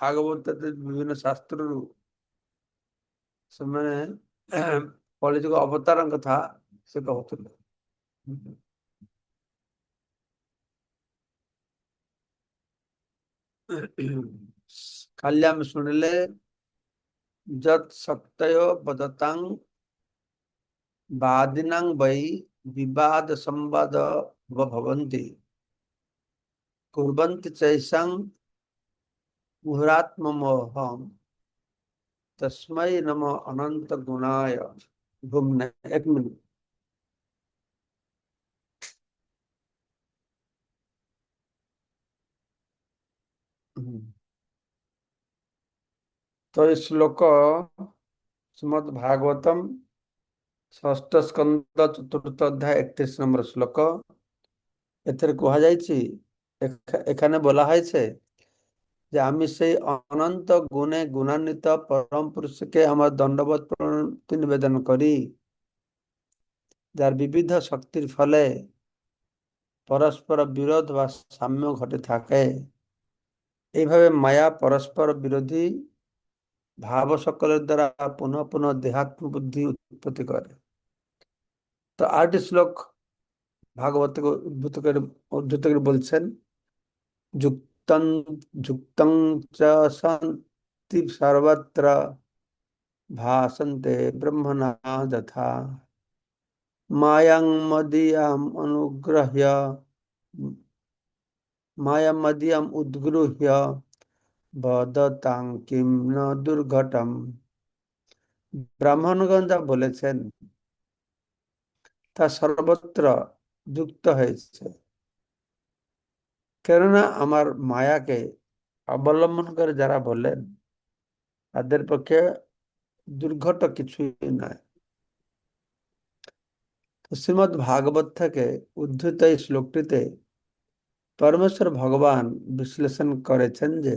भागवत विभिन्न शास्त्र से पलिजी अवतार कथा से कहते खाली आम शुणिले जत सत्य बदतांग बादिनांग वै विवाद संवाद भवंती। कुर्बंत चैसंग मुहुरात्ममोहम तस्मै नम अनंत गुणाय घूमने एक मिनट तो इस श्लोक श्रीमद भागवतम ষষ্ঠ স্কন্দ চতুর্থ অধ্যায় একত্রিশ নম্বর শ্লোক এতে কুহা যাইছি এখানে বলা হয়েছে যে আমি সেই অনন্ত গুণে গুণান্বিত পরম পুরুষকে আমার দণ্ডবোধ প্রণতি নিবেদন করি, যার বিবিধ শক্তির ফলে পরস্পর বিরোধ বা সাম্য ঘটে থাকে। এইভাবে মায়া পরস্পর বিরোধী ভাব সকলের দ্বারা পুনঃ পুনঃ দেহাত্ম বুদ্ধি উৎপত্তি করে। তো আরেকটি শ্লোক ভাগবত উদ্ভূত করে, উদ্ধৃত করে বলছেন, যুক্তং যুক্তং চ শান্তি সর্বত্র ভাসন্তে ব্রহ্মণা যথা মায়াং মদীয়াম অনুগ্রহ্য মায়া মদীয়াম উদ্গৃহ্য বদতাং কিম ন দুর্ঘটম ব্রাহ্মণগণ যা বলেছেন তা সর্বত্র যুক্ত হয়েছে কেননা আমার মায়াকে অবলম্বন করে যারা বললেন, তাদের পক্ষে দুর্ঘট কিছুই নয়। শ্রীমদ ভাগবত থেকে উদ্ধৃত এই শ্লোকটিতে পরমেশ্বর ভগবান বিশ্লেষণ করেছেন যে,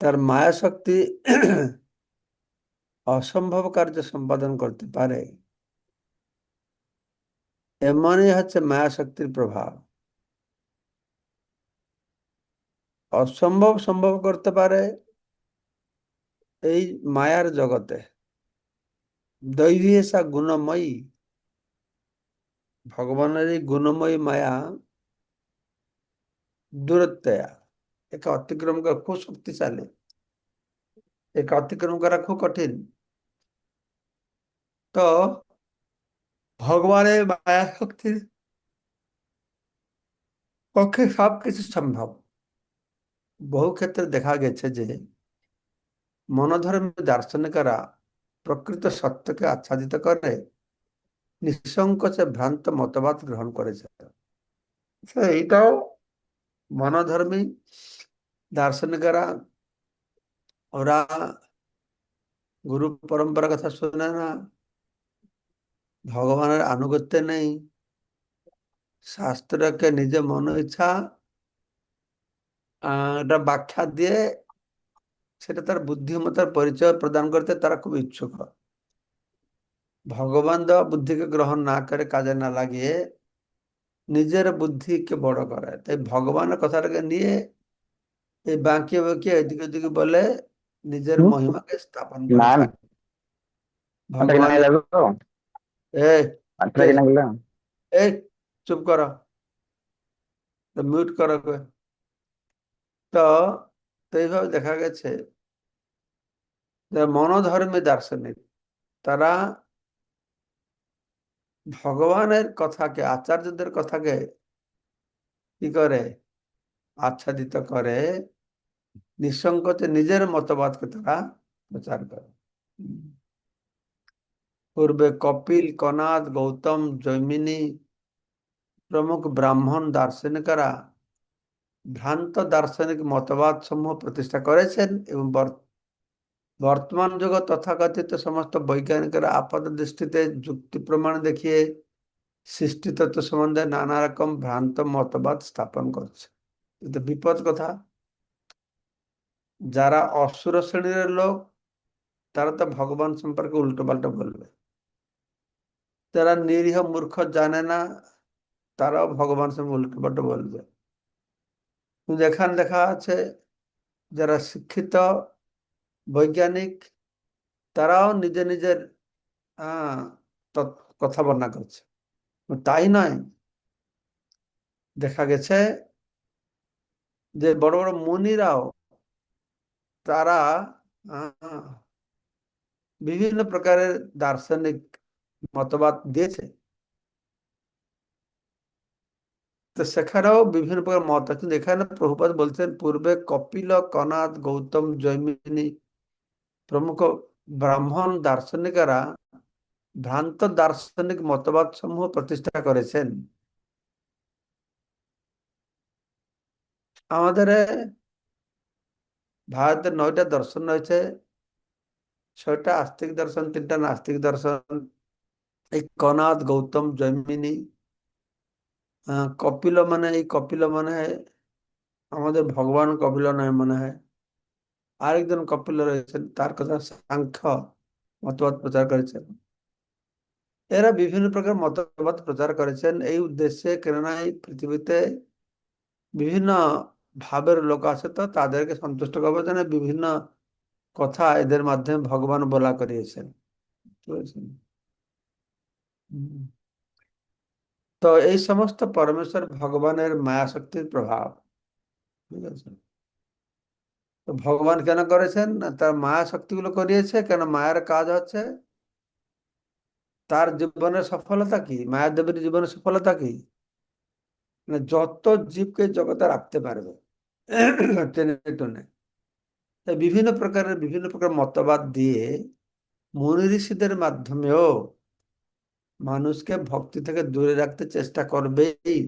তার মায়া শক্তি অসম্ভব কার্য সম্পাদন করতে পারে। এমনই হচ্ছে মায়া শক্তির প্রভাব। অসম্ভব সম্ভব করতে পারে এই মায়ার জগতে। দৈবী এসা গুণময়ী। ভগবানের এই গুণময়ী মায়া দূরত্বয়া। একে অতিক্রম করা খুব শক্তিশালী। একে অতিক্রম করা খুব কঠিন। তো ভগবানের মায়া শক্তির পক্ষে সবকিছু সম্ভব। বহু ক্ষেত্রে দেখা গেছে যে মনোধর্মী দার্শনিকরা প্রকৃত সত্যকে আচ্ছাদিত করে নিঃসংকোচে ভ্রান্ত মতবাদ গ্রহণ করেছে। এইটাও মনোধর্মী দার্শনিকরা, ওরা গুরু পরম্পরা কথা শুনে না, ভগবানের আনুগত্য নেই, শাস্ত্রকে নিজে মন ইচ্ছা এটা ব্যাখ্যা দিয়ে সেটা তার বুদ্ধিমতার পরিচয় প্রদান করতে তারা খুব ইচ্ছুক ভগবান দেওয়া বুদ্ধিকে গ্রহণ না করে কাজে না লাগিয়ে নিজের বুদ্ধিকে বড় করে। তাই ভগবানের কথাটাকে নিয়ে এই বাঁকিয়ে বাঁকিয়ে এদিকে ওদিকে বলে নিজের মহিমাকে স্থাপন করে। ভগবান এই চুপ কর। মিউট করো তো এইভাবে দেখা গেছে মনোধর্মী দার্শনিক, তারা ভগবানের কথাকে, আচার্যদের কথাকে কি করে? আচ্ছাদিত করে, নিঃসংকোচে নিজের মতবাদকে তারা প্রচার করে। পূর্বে কপিল, কনাদ, গৌতম, জৈমিনী প্রমুখ ব্রাহ্মণ দার্শনিকরা ভ্রান্ত দার্শনিক মতবাদ সমূহ প্রতিষ্ঠা করেছেন এবং বর্তমান যুগ তথাকথিত সমস্ত বৈজ্ঞানিকরা আপাত দৃষ্টিতে যুক্তি প্রমাণ দেখিয়ে সৃষ্টি তত্ত্ব সম্বন্ধে নানা রকম ভ্রান্ত মতবাদ স্থাপন করছে। কিন্তু বিপদ কথা, যারা অসুর শ্রেণির লোক, তারা তো ভগবান সম্পর্কে উল্টো পাল্টা বলবে। যারা নিরীহ মূর্খ জানে না, তারাও ভগবান সম্পর্কে উল্টো পাল্টা বলবে যেখানে দেখা আছে যারা শিক্ষিত, বৈজ্ঞানিক, তারাও নিজে নিজের কথা বর্ণনা করছে। তাই নয়। দেখা গেছে যে বড় বড় মুনিরাও তারা বিভিন্ন প্রকারের দার্শনিক মতবাদ দিয়েছে। তো সেখানেও বিভিন্ন প্রকার মত আছে। কিন্তু এখানে প্রভুপাদ বলছেন, পূর্বে কপিল, কনাদ, গৌতম, জৈমিনী, প্রমুখ ব্রাহ্মণ দার্শনিকেরা ভ্রান্ত দার্শনিক মতবাদ সমূহ প্রতিষ্ঠা করেছেন। আমাদের ভারতের নয়টা দর্শন রয়েছে। ছয়টা আস্তিক দর্শন, তিনটা নাস্তিক দর্শন। এই কনাদ, গৌতম, জৈমিনী কপিল মানে এই কপিল মানে আমাদের ভগবান কপিল নয় মনে হয়। আরেকজন কপিল রয়েছেন, তার কথা সাংখ্য মতবাদ প্রচার করেছেন। এরা বিভিন্ন প্রকার মতবাদ প্রচার করেছেন। এই উদ্দেশ্যে কেননা এই পৃথিবীতে বিভিন্ন ভাবের লোক আছে, তো তাদেরকে সন্তুষ্ট করবার জন্য বিভিন্ন কথা এদের মাধ্যমে ভগবান বলা করিয়েছেন। বুঝেছেন? তো এই সমস্ত পরমেশ্বর ভগবানের মায়া শক্তির প্রভাব, ঠিক আছে? তো ভগবান কেন করেছেন? তার মায়া শক্তিগুলো করিয়েছে, কেন মায়ের কাজ হচ্ছে? তার জীবনের সফলতা কি? মায়া দেবীর জীবনের সফলতা কি? মানে যত জীবকে জগতে রাখতে পারবে, টনে বিভিন্ন প্রকারের, বিভিন্ন প্রকার মতবাদ দিয়ে মুনি ঋষিদের মাধ্যমেও মানুষকে ভক্তি থেকে দূরে রাখতে চেষ্টা করবেই।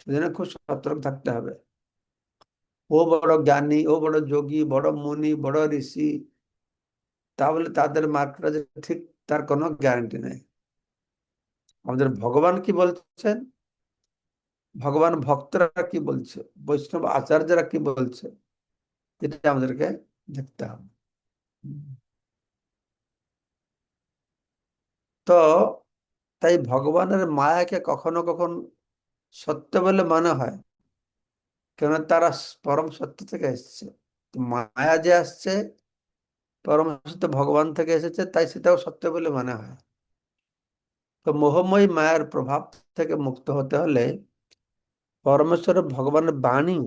সেজন্য খুব সতর্ক থাকতে হবে। ও বড় জ্ঞানী, ও বড় যোগী, বড় মুনি, বড় ঋষি, তাহলে তাদের মার্কটা যে ঠিক, তার কোনো গ্যারান্টি নেই। আমাদের ভগবান কি বলছেন? ভগবান ভক্তরা কি বলছে? বৈষ্ণব আচার্যরা কি বলছে? এটা আমাদেরকে দেখতে হবে। তো তাই ভগবানের মায়াকে কখনো কখন সত্য বলে মনে হয়? কেন তারা পরম সত্য থেকে এসছে। মায়া যে আসছে, পরম সত্য ভগবান থেকে এসেছে, তাই সেটাও সত্য বলে মনে হয়। তো মোহময়ী মায়ার প্রভাব থেকে মুক্ত হতে হলে পরমেশ্বর ভগবানের বাণী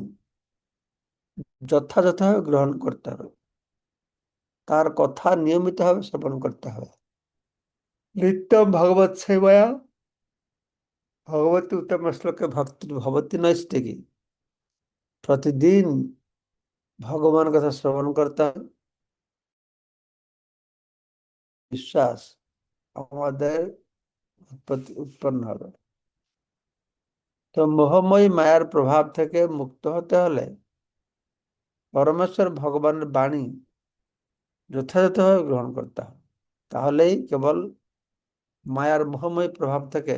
যথাযথভাবে গ্রহণ করতে হবে। তার কথা নিয়মিতভাবে শ্রবণ করতে হবে। নিত্যম ভগবত সেবায়া ভগবতী উত্তম শ্লোকে ভক্তি ভবতী নৈষ্টিকী প্রতিদিন ভগবান কথা শ্রবণ করতে হবে বিশ্বাস আমাদের উৎপন্ন হবে তো মোহময়ী মায়ার প্রভাব থেকে মুক্ত হতে হলে পরমেশ্বর ভগবানের বাণী যথাযথভাবে গ্রহণ করতে হবে তাহলেই কেবল মায়ার মোহময়ী প্রভাব থেকে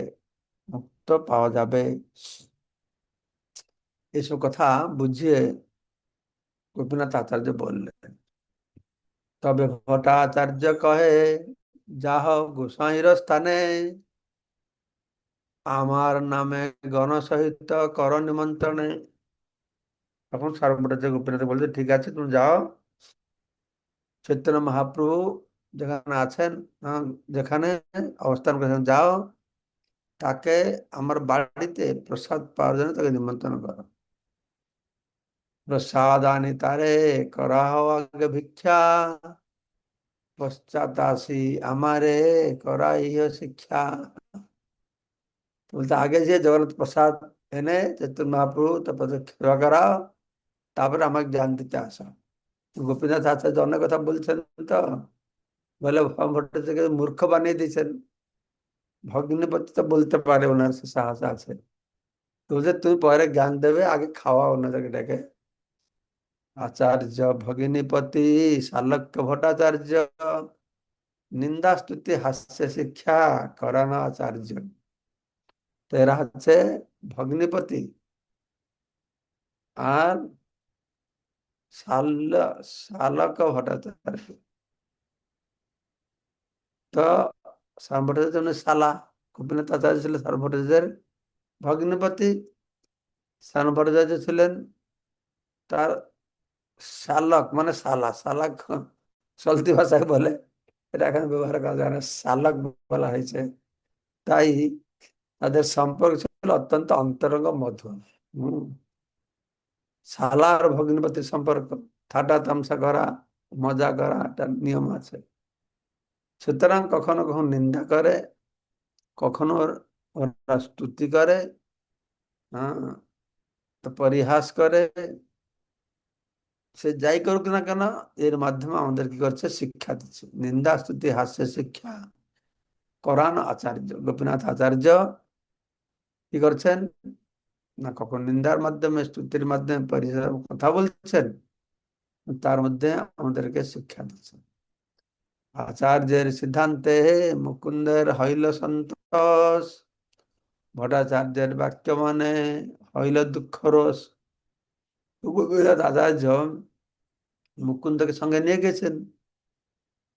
মুক্ত পাওয়া যাবে। এসব কথা বুঝিয়ে গোপীনাথ আচার্য বললেন, তবে ভট্টাচার্য কহে, যাহ গোসাইর স্থানে, আমার নামে গণসহিত কর নিমন্ত্রণে। তখন সার্বভৌমাচার্য গোপীনাথ বলছে ঠিক আছে, তুমি যাও। চৈতন্য মহাপ্রভু যেখানে আছেন যেখানে অবস্থান করেছেন, যাও, তাকে আমার বাড়িতে প্রসাদ পাওয়ার জন্য তাকে নিমন্ত্রণ করো। প্রসাদ আনি তারে করা আগে ভিক্ষা পশ্চাৎ আসি আমারে করা ইহ শিক্ষা। বলতে আগে যে জগন্নাথ প্রসাদ এনে চৈতন্য মহাপ্রভু তারপরে সেবা করাও, তারপরে আমাকে জ্ঞান দিতে আসা। গোপীনাথ আচার্য অনেক কথা বলছেন তো? বলে ভট্টাচার্যকে মূর্খ বানিয়ে দিয়েছেন। ভগ্নিপতি তো বলতে পারে ওনার সাহস আছে। তো বলছে তুমি পরে জ্ঞান দেবে, আগে খাওয়া ওনাদেরকে ডেকে। আচার্য ভগিনীপতি শালক্য ভট্টাচার্য নিন্দা স্তুতি হাস্য শিক্ষা, করানো আচার্য। তো এরা হচ্ছে ভগ্নিপতি। আর শাল শালক ভট্টাচার্য। তো শ্যাম ভট্টাচার্য শালা গোপীনাথ আচার্য ছিল শ্যাম ভট্টাচার্যের ভগ্নিপতি। শ্যাম ভট্টাচার্য ছিলেন তার শালক মানে শালা, শালাক চলতি ভাষায় বলে, এটা এখানে ব্যবহার করা যায় না, শালক বলা হয়েছে। তাই তাদের সম্পর্ক ছিল অত্যন্ত অন্তরঙ্গ মধুর। শালা আর ভগ্নিপতির সম্পর্ক, ঠাটা তামসা করা, মজা করা, একটা নিয়ম আছে। সুতরাং কখনো কখনো নিন্দা করে, কখনো ওরা স্তুতি করে হ্যাঁ পরিহাস করে। সে যাই করুক না কেন, এর মাধ্যমে আমাদের কি করছে? শিক্ষা দিচ্ছে। নিন্দা, স্তুতি, হাস্য, শিক্ষা করান আচার্য, গোপীনাথ আচার্য কি করছেন? না, কখন নিন্দার মাধ্যমে, স্তুতির মাধ্যমে পরিহাস কথা বলছেন, তার মধ্যে আমাদেরকে শিক্ষা দিচ্ছেন। আচার্যের সিদ্ধান্তে মুকুন্দের হইল সন্তোষ। ভট্টাচার্যের বাক্য মানে হইল দুঃখ রস আচার্য মুকুন্দকে সঙ্গে নিয়ে গেছেন।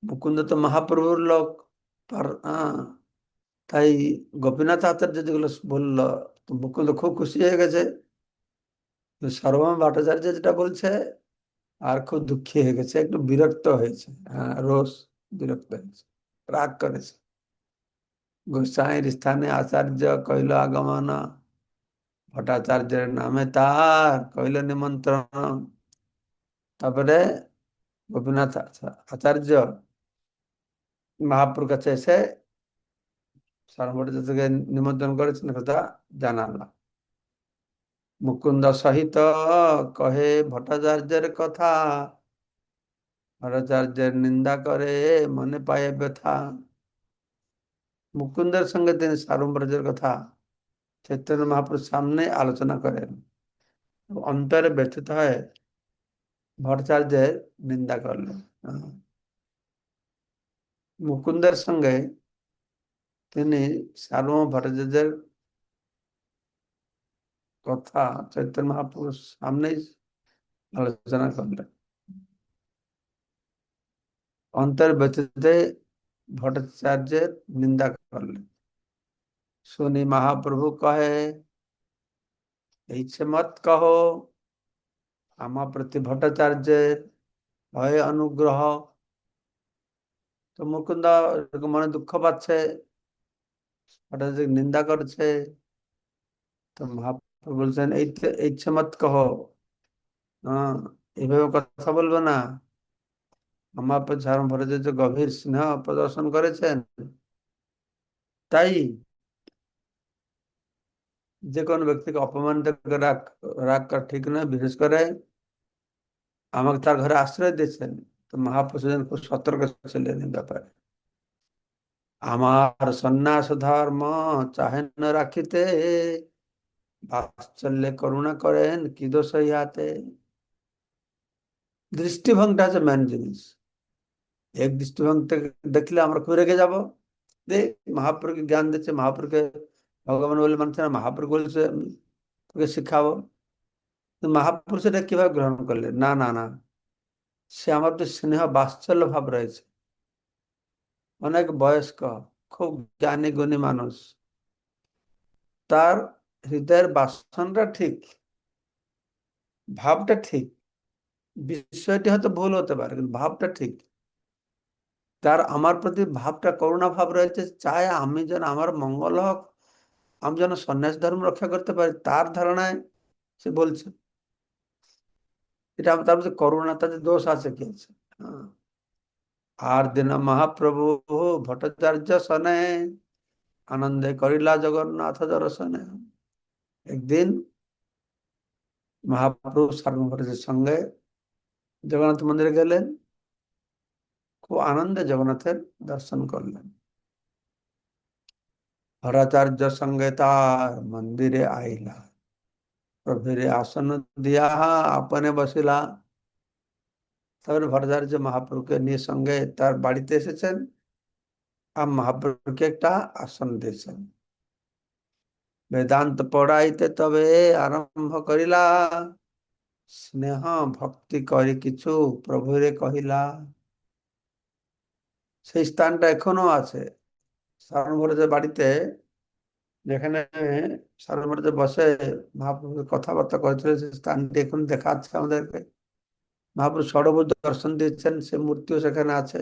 মুকুন্দ তো মহাপ্রভুর লোক তাই গোপীনাথ আচার্য যেগুলো বলল, মুকুন্দ খুব খুশি হয়ে গেছে। সর্বম ভট্টাচার্য যেটা বলছে, আর খুব দুঃখী হয়ে গেছে, একটু বিরক্ত হয়েছে হ্যাঁ রোষ। বিরক্ত হয়েছে রাগ করেছে। গোস্বাইয়ের স্থানে আচার্য কইল আগমন। ভট্টাচার্যের নামে তার কইল নিমন্ত্রণ। তারপরে গোপীনাথ আচার্য মহাপুর কাছে এসে সর্বভট্টাচার্যকে নিমন্ত্রণ করেছেন কথা জানালাম। মুকুন্দ সহিত কহে, ভট্টাচার্যের কথা ভট্টাচার্যের নিন্দা করে মনে পায় ব্যথা মুকুন্দের সঙ্গে তিনি সারম্বরের কথা চৈতন্য মহাপুর সামনে আলোচনা করেন অন্তরে ব্যথিত হয়ে ভট্টাচার্যের নিন্দা করলেন মুকুন্দের সঙ্গে তিনি সার্বম ভট্টাচার্যের কথা চৈতন্য মহাপুরুষ সামনেই আলোচনা করলেন অন্তর ব্যতীত ভট্টাচার্যের নিন্দা করলেন শুনি মহাপ্রভু কহে, এইছে মত কহ, আমার প্রতি ভট্টাচার্যের ভয়ে অনুগ্রহ। তো মুকুন্দ মনে দুঃখ পাচ্ছে, ভট্টাচার্য নিন্দা করছে। তো মহাপ্রভু বলছেন ইচ্ছে মত কহ। এইভাবে কথা বলব না। আমার ঝাড়ম ভট্টাচার্য গভীর স্নেহ প্রদর্শন করেছেন তাই যে কোনো ব্যক্তিকে অপমানিত রাগ করা ঠিক নয় বিশেষ করে আমাকে তার ঘরে আশ্রয় দিয়েছেন তো মহাপ্রসাদ খুব সতর্ক ছিলেন এই ব্যাপারে আমার সন্ন্যাস ধর্ম চাহেন রাখিতে বাৎসল্যে করুণা করেন কি দোষ ইহাতে দৃষ্টিভঙ্গটা হচ্ছে মেন জিনিস এক দৃষ্টিভঙ্গ দেখলে আমরা খুব রেগে যাব? যে মহাপুরকে জ্ঞান দিচ্ছে মহাপুরকে ভগবান বলে মানছে না মহাপুর বলছে তোকে শিখাবো। মহাপুর সেটা কীভাবে গ্রহণ করলে না না না। সে আমার তো স্নেহ বাৎসল্য ভাব রয়েছে। অনেক বয়স্ক, খুব জ্ঞানী, গুণী মানুষ। তার হৃদয়ের বাসনটা ঠিক, ভাবটা ঠিক, বিষয়টি হয়তো ভুল হতে পারে, কিন্তু ভাবটা ঠিক। তার আমার প্রতি ভাবটা, করুণা ভাব রয়েছে, চায় আমি যেন আমার মঙ্গল হোক, আমি যেন সন্ন্যাস ধর্ম রক্ষা করতে পারি, তার ধারণায় সে বলছে। এটা তার মধ্যে করুণা তাদের দোষ আছে কি আছে? হ্যাঁ। আর দিন মহাপ্রভু ভট্টাচার্য সনে আনন্দে করিলা জগন্নাথ দর্শনে। একদিন মহাপ্রভু সার্বভট্টাচার্যের সঙ্গে জগন্নাথ মন্দিরে গেলেন। খুব আনন্দে জগন্নাথের দর্শন করলেন। ভরাচার্য সঙ্গে তার মন্দিরে আইলা। প্রভুরে আসন দিয়া আপনে বসিলা। তারপরে ভট্টাচার্য মহাপ্রভুকে নিয়ে সঙ্গে তার বাড়িতে এসেছেন। আর মহাপ্রভুকে একটা আসন দিয়েছেন। বেদান্ত পড়াইতে তবে আরম্ভ করিলা। স্নেহ ভক্তি করি কিছু প্রভুরে কহিলা। সেই স্থানটা এখনও আছে। সারণ সারণভরের বাড়িতে যেখানে সারণ সারণভরের বসে মহাপ্রভু কথাবার্তা করেছিল, সেই স্থানটি এখন দেখাচ্ছে আমাদেরকে। মহাপুরুষ ষড়ভুজ দর্শন দিয়েছেন সে মূর্তিও সেখানে আছে।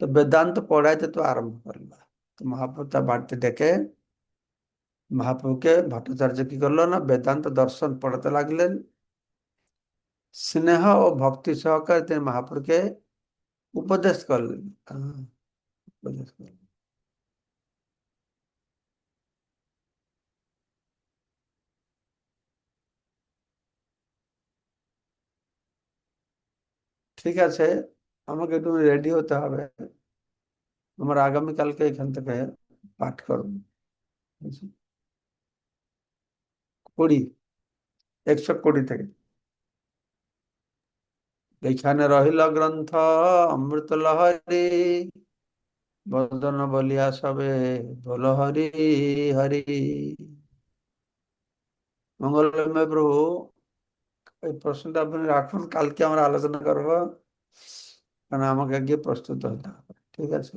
তো বেদান্ত পড়াইতে তো আরম্ভ করল। তো মহাপ্রভু তার বাড়িতে ডেকে মহাপ্রভুকে ভট্টাচার্য কি করল না, বেদান্ত দর্শন পড়াতে লাগলেন। স্নেহ ও ভক্তি সহকারে তিনি মহাপ্রভুকে উপদেশ করলেন হ্যাঁ, উপদেশ করলেন ঠিক আছে আমাকে একটু রেডি হতে হবে আমার আগামীকালকে এখান থেকে পাঠ করব কুড়ি একশো কুড়ি থেকে এইখানে রহিল গ্রন্থ অমৃত লহরি। বদন বলিয়া সবে বল হরি হরি। মঙ্গলময় প্রভু, এই প্রশ্নটা আপনি রাখুন, কালকে আমরা আলোচনা করব। কারণ আমাকে গিয়ে প্রস্তুত হতে হবে, ঠিক আছে?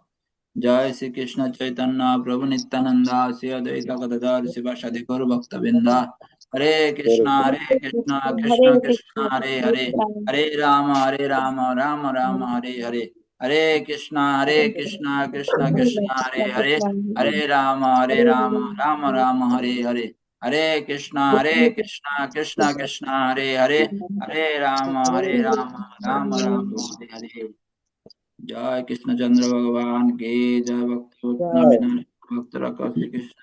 জয় শ্রীকৃষ্ণ চৈতন্য প্রভু নিত্যানন্দ শ্রী অদ্বৈত গদাধর শিবাসাদি গৌর ভক্তবৃন্দ হরে কৃষ্ণ হরে কৃষ্ণ কৃষ্ণ কৃষ্ণ হরে হরে হরে রাম হরে রাম রাম রাম হরে হরে হরে কৃষ্ণ হরে কৃষ্ণ কৃষ্ণ কৃষ্ণ হরে হরে হরে রাম হরে রাম রাম রাম হরে হরে হরে কৃষ্ণ হরে কৃষ্ণ কৃষ্ণ কৃষ্ণ হরে হরে হরে রাম হরে রাম রাম রাম হরে হরে জয় কৃষ্ণচন্দ্র ভগবান কে জয় ভক্ত ভক্ত রাখা শ্রী কৃষ্ণ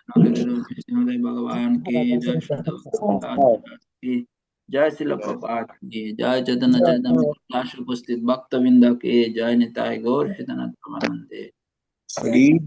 কৃষ্ণদেব ভগবান কে জয় শুদ্ধ কি জয় শিল প্রপাত কি জয় চৈতন্য চৈতন্য দাস উপস্থিত ভক্তবৃন্দ কে জয় নিতাই গৌর সীতানাথ প্রমানন্দে হরি